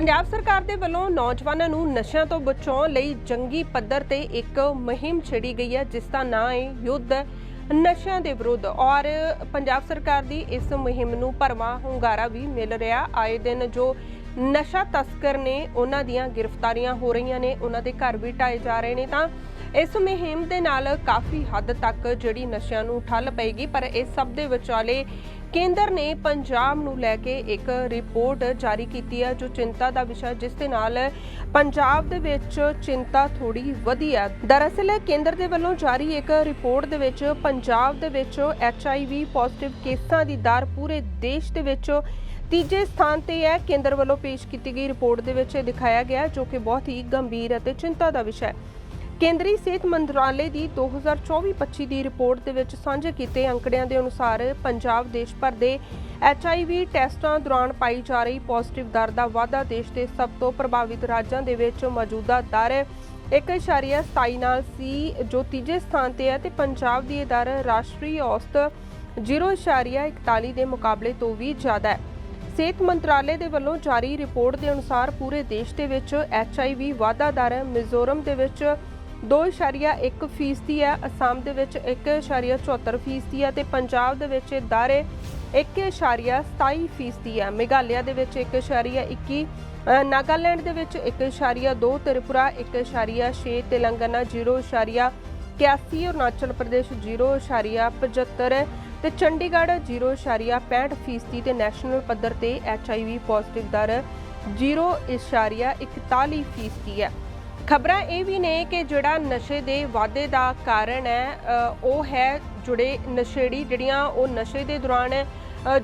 ਪੰਜਾਬ ਸਰਕਾਰ ਦੇ ਵੱਲੋਂ ਨੌਜਵਾਨਾਂ ਨੂੰ ਨਸ਼ਿਆਂ ਤੋਂ ਬਚਾਉਣ ਲਈ ਜੰਗੀ ਪੱਧਰ ਤੇ ਇੱਕ ਮੁਹਿੰਮ ਛੇੜੀ ਗਈ ਹੈ, ਜਿਸ ਦਾ ਨਾਂ ਹੈ ਯੁੱਧ ਨਸ਼ਿਆਂ ਦੇ ਵਿਰੁੱਧ। ਔਰ ਪੰਜਾਬ ਸਰਕਾਰ ਦੀ ਇਸ ਮੁਹਿੰਮ ਨੂੰ ਭਰਵਾਂ ਹੁੰਗਾਰਾ ਵੀ ਮਿਲ ਰਿਹਾ। ਆਏ ਦਿਨ ਜੋ ਨਸ਼ਾ ਤਸਕਰ ਨੇ, ਉਹਨਾਂ ਦੀਆਂ ਗ੍ਰਿਫਤਾਰੀਆਂ ਹੋ ਰਹੀਆਂ ਨੇ, ਉਹਨਾਂ ਦੇ ਘਰ ਵੀ ਢਾਏ ਜਾ ਰਹੇ ਨੇ। ਤਾਂ ਇਸ ਮੁਹਿੰਮ ਦੇ ਨਾਲ ਕਾਫੀ ਹੱਦ ਤੱਕ ਜਿਹੜੀ ਨਸ਼ਿਆਂ ਨੂੰ ਠੱਲ ਪਏਗੀ, ਪਰ ਇਸ ਸਭ ਦੇ ਵਿਚਾਲੇ ਕੇਂਦਰ ਨੇ ਪੰਜਾਬ ਨੂੰ ਲੈ ਕੇ ਇੱਕ ਰਿਪੋਰਟ ਜਾਰੀ ਕੀਤੀ ਹੈ, ਜੋ ਚਿੰਤਾ ਦਾ ਵਿਸ਼ਾ ਜਿਸ ਦੇ ਨਾਲ ਪੰਜਾਬ ਦੇ ਵਿੱਚ ਚਿੰਤਾ ਥੋੜੀ ਵਧੀ ਹੈ। ਦਰਅਸਲ ਕੇਂਦਰ ਦੇ ਵੱਲੋਂ ਜਾਰੀ ਇੱਕ ਰਿਪੋਰਟ ਦੇ ਵਿੱਚ ਪੰਜਾਬ ਦੇ ਵਿੱਚ ਐਚਆਈਵੀ ਪੋਜ਼ਿਟਿਵ ਕੇਸਾਂ ਦੀ ਦਰ ਪੂਰੇ ਦੇਸ਼ ਦੇ ਵਿੱਚ ਤੀਜੇ ਸਥਾਨ ਤੇ ਹੈ। ਕੇਂਦਰ ਵੱਲੋਂ ਪੇਸ਼ ਕੀਤੀ ਗਈ ਰਿਪੋਰਟ ਦੇ ਵਿੱਚ ਇਹ ਦਿਖਾਇਆ ਗਿਆ ਜੋ ਕਿ ਬਹੁਤ ਹੀ ਗੰਭੀਰ ਅਤੇ ਚਿੰਤਾ ਦਾ ਵਿਸ਼ਾ ਹੈ। ਕੇਂਦਰੀ ਸਿਹਤ ਮੰਤਰਾਲੇ ਦੀ 2024-25 ਦੀ ਰਿਪੋਰਟ ਦੇ ਵਿੱਚ ਸਾਂਝੇ ਕੀਤੇ ਅੰਕੜਿਆਂ ਦੇ ਅਨੁਸਾਰ ਪੰਜਾਬ ਦੇਸ਼ ਭਰ ਦੇ HIV ਟੈਸਟਾਂ ਦੌਰਾਨ ਪਾਈ ਜਾ ਰਹੀ ਪੋਜ਼ਿਟਿਵ ਦਰ ਦਾ ਵਾਧਾ ਦੇਸ਼ ਦੇ ਸਭ ਤੋਂ ਪ੍ਰਭਾਵਿਤ ਰਾਜਾਂ ਦੇ ਵਿੱਚ ਮੌਜੂਦਾ ਦਰ 1.27 ਨਾਲ ਸੀ, ਜੋ ਤੀਜੇ ਸਥਾਨ ਤੇ ਹੈ ਤੇ ਪੰਜਾਬ ਦੀ ਇਹ ਦਰ ਰਾਸ਼ਟਰੀ ਔਸਤ 0.41 ਦੇ ਮੁਕਾਬਲੇ ਤੋਂ ਵੀ ਜ਼ਿਆਦਾ ਹੈ। ਸਿਹਤ ਮੰਤਰਾਲੇ ਦੇ ਵੱਲੋਂ ਜਾਰੀ ਰਿਪੋਰਟ ਦੇ ਅਨੁਸਾਰ ਪੂਰੇ ਦੇਸ਼ ਦੇ ਵਿੱਚ HIV ਵਾਧਾ ਦਰ ਮਿਜ਼ੋਰਮ ਦੇ ਵਿੱਚ 2.1 ਫੀਸਦੀ ਹੈ ਅਸਾਮ ਦੇ ਵਿੱਚ 1.74 ਫੀਸਦੀ ਹੈ ਤੇ ਪੰਜਾਬ ਦੇ ਵਿੱਚ ਇਹ ਦਰ 1.27 ਫੀਸਦੀ ਹੈ। ਮੇਘਾਲਿਆ ਦੇ ਵਿੱਚ 1.21 ਅ, ਨਾਗਾਲੈਂਡ ਦੇ ਵਿੱਚ 1.2 ਤ੍ਰਿਪੁਰਾ 1.6 ਤੇਲੰਗਾਨਾ 0.81 ਅਰੁਣਾਚਲ ਪ੍ਰਦੇਸ਼ 0.75 ਤੇ ਚੰਡੀਗੜ੍ਹ 0.65 ਫੀਸਦੀ ਤੇ ਨੈਸ਼ਨਲ ਪੱਧਰ ਤੇ HIV ਪੋਜ਼ਿਟਿਵ ਦਰ 0.41 ਫੀਸਦੀ ਹੈ। ਖਬਰਾਂ ਇਹ ਵੀ ਨੇ ਕਿ ਜਿਹੜਾ ਨਸ਼ੇ ਦੇ ਵਾਧੇ ਦਾ ਕਾਰਨ ਹੈ ਉਹ ਹੈ ਜੁੜੇ ਨਸ਼ੇੜੀ ਜਿਹੜੀਆਂ ਉਹ ਨਸ਼ੇ ਦੇ ਦੌਰਾਨ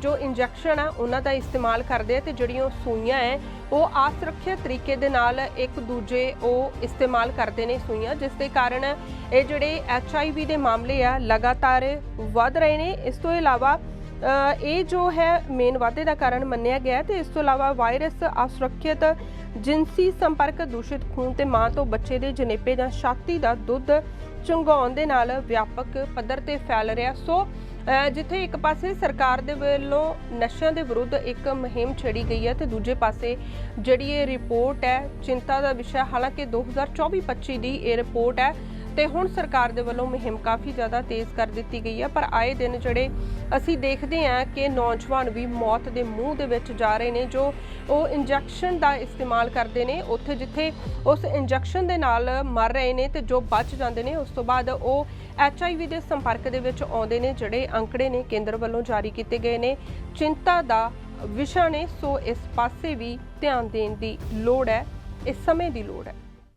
ਜੋ ਇੰਜੈਕਸ਼ਨ ਆ, ਉਹਨਾਂ ਦਾ ਇਸਤੇਮਾਲ ਕਰਦੇ ਆ ਤੇ ਜਿਹੜੀਆਂ ਉਹ ਸੂਈਆਂ ਹੈ ਉਹ ਅਸੁਰੱਖਿਅਤ ਤਰੀਕੇ ਦੇ ਨਾਲ ਇੱਕ ਦੂਜੇ ਉਹ ਇਸਤੇਮਾਲ ਕਰਦੇ ਨੇ ਸੂਈਆਂ, ਜਿਸ ਦੇ ਕਾਰਨ ਇਹ ਜਿਹੜੇ ਐਚਆਈਵੀ ਦੇ ਮਾਮਲੇ ਆ ਲਗਾਤਾਰ ਵੱਧ ਰਹੇ ਨੇ। ਇਸ ਤੋਂ ਇਲਾਵਾ ਇਹ ਜੋ ਹੈ ਮੇਨ ਵਾਧੇ ਦਾ ਕਾਰਨ ਮੰਨਿਆ ਗਿਆ ਹੈ ਤੇ ਇਸ ਤੋਂ ਇਲਾਵਾ ਵਾਇਰਸ ਅਸੁਰੱਖਿਅਤ ਜਿਨਸੀ ਸੰਪਰਕ ਦੂਸ਼ਿਤ ਖੂਨ ਤੇ ਮਾਂ ਤੋਂ ਬੱਚੇ ਦੇ ਜਨੇਪੇ ਜਾਂ ਛਾਤੀ ਦਾ ਦੁੱਧ ਚੁੰਘਾਉਣ ਦੇ ਨਾਲ ਵਿਆਪਕ ਪੱਧਰ ਤੇ ਫੈਲ ਰਿਹਾ। ਸੋ ਜਿੱਥੇ ਇੱਕ ਪਾਸੇ ਸਰਕਾਰ ਦੇ ਵੱਲੋਂ ਨਸ਼ਿਆਂ ਦੇ ਵਿਰੁੱਧ ਇੱਕ ਮੁਹਿੰਮ ਛੇੜੀ ਗਈ ਹੈ ਤੇ ਦੂਜੇ ਪਾਸੇ ਜਿਹੜੀ ਇਹ ਰਿਪੋਰਟ ਹੈ, ਚਿੰਤਾ ਦਾ ਵਿਸ਼ਾ, ਹਾਲਾਂਕਿ 2024-25 ਦੀ ਇਹ ਰਿਪੋਰਟ ਹੈ ਤੇ ਹੁਣ ਸਰਕਾਰ ਦੇ ਵੱਲੋਂ ਮੁਹਿੰਮ ਕਾਫੀ ਜ਼ਿਆਦਾ ਤੇਜ਼ ਕਰ ਦਿੱਤੀ ਗਈ ਹੈ, ਪਰ ਆਏ ਦਿਨ ਜਿਹੜੇ ਅਸੀਂ ਦੇਖਦੇ ਹਾਂ ਕਿ ਨੌਜਵਾਨ ਵੀ ਮੌਤ ਦੇ ਮੂੰਹ ਦੇ ਵਿੱਚ ਜਾ ਰਹੇ ਨੇ, ਜੋ ਉਹ ਇੰਜੈਕਸ਼ਨ ਦਾ ਇਸਤੇਮਾਲ ਕਰਦੇ ਨੇ, ਉੱਥੇ ਜਿੱਥੇ ਉਸ ਇੰਜੈਕਸ਼ਨ ਦੇ ਨਾਲ ਮਰ ਰਹੇ ਨੇ ਤੇ ਜੋ ਬਚ ਜਾਂਦੇ ਨੇ, ਉਸ ਤੋਂ ਬਾਅਦ ਉਹ ਐਚਆਈਵੀ ਦੇ ਸੰਪਰਕ ਦੇ ਵਿੱਚ ਆਉਂਦੇ ਨੇ, ਜਿਹੜੇ ਅੰਕੜੇ ਨੇ, ਕੇਂਦਰ ਵੱਲੋਂ ਜਾਰੀ ਕੀਤੇ ਗਏ ਨੇ। ਚਿੰਤਾ ਦਾ ਵਿਸ਼ਾ ਨੇ, ਸੋ ਇਸ ਪਾਸੇ ਵੀ ਧਿਆਨ ਦੇਣ ਦੀ ਲੋੜ ਹੈ, ਇਸ ਸਮੇਂ ਦੀ ਲੋੜ ਹੈ।